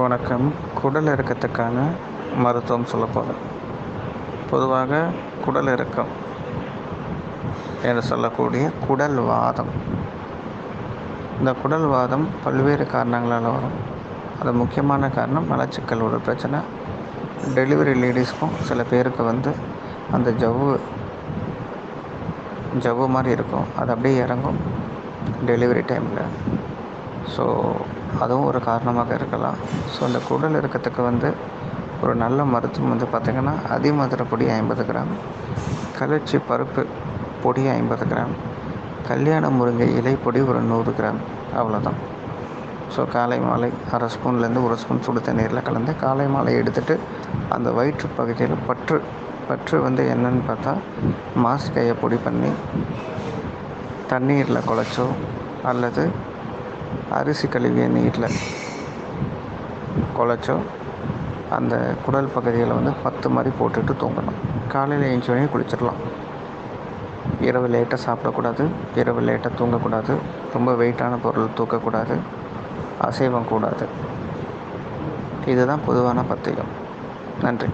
வணக்கம். குடல் இறக்கத்துக்கான மருத்துவம் சொல்ல போகிறேன் பொதுவாக குடல் இறக்கம் என்று சொல்லக்கூடிய குடல் வாதம். இந்த குடல் வாதம் பல்வேறு காரணங்களால் வரும். அது முக்கியமான காரணம் மலச்சிக்கல் ஒரு பிரச்சனை. டெலிவரி லேடிஸ்க்கும் சில பேருக்கு வந்து அந்த ஜவ்வு ஜவ்வு மாதிரி இருக்கும். அது அப்படியே இறங்கும் டெலிவரி டைமில். ஸோ அதுவும் ஒரு காரணமாக இருக்கலாம். ஸோ அந்த குடல் இறக்கத்துக்கு வந்து ஒரு நல்ல மருத்துவம் வந்து பார்த்திங்கன்னா அதிமதுரை பொடி ஐம்பது கிராம் கலர்ச்சி பருப்பு பொடி ஐம்பது கிராம் கல்யாண முருங்கை இலை பொடி ஒரு நூறு கிராம் அவ்வளோதான் ஸோ காலை மாலை அரை ஸ்பூன்லேருந்து ஒரு ஸ்பூன் சுடு தண்ணீரில் கலந்து காலை மாலை எடுத்துகிட்டு அந்த வயிற்று பகுதியில் பற்று பற்று வந்து என்னன்னு பார்த்தா மாஸ்கையை பொடி பண்ணி தண்ணீரில் குழச்சோ அல்லது அரிசி கழுவிய நீரில் குழச்சோ அந்த குடல் பகுதியில் வந்து பத்து மாதிரி போட்டுட்டு தூங்கணும். காலையில் எழுந்தோடனே குளிச்சிடலாம். இரவு லேட்டாக சாப்பிடக்கூடாது இரவு லேட்டாக தூங்கக்கூடாது ரொம்ப வெயிட்டான பொருள் தூக்கக்கூடாது அசைவம் கூடாது. இதுதான் பொதுவான பத்தியம் நன்றி.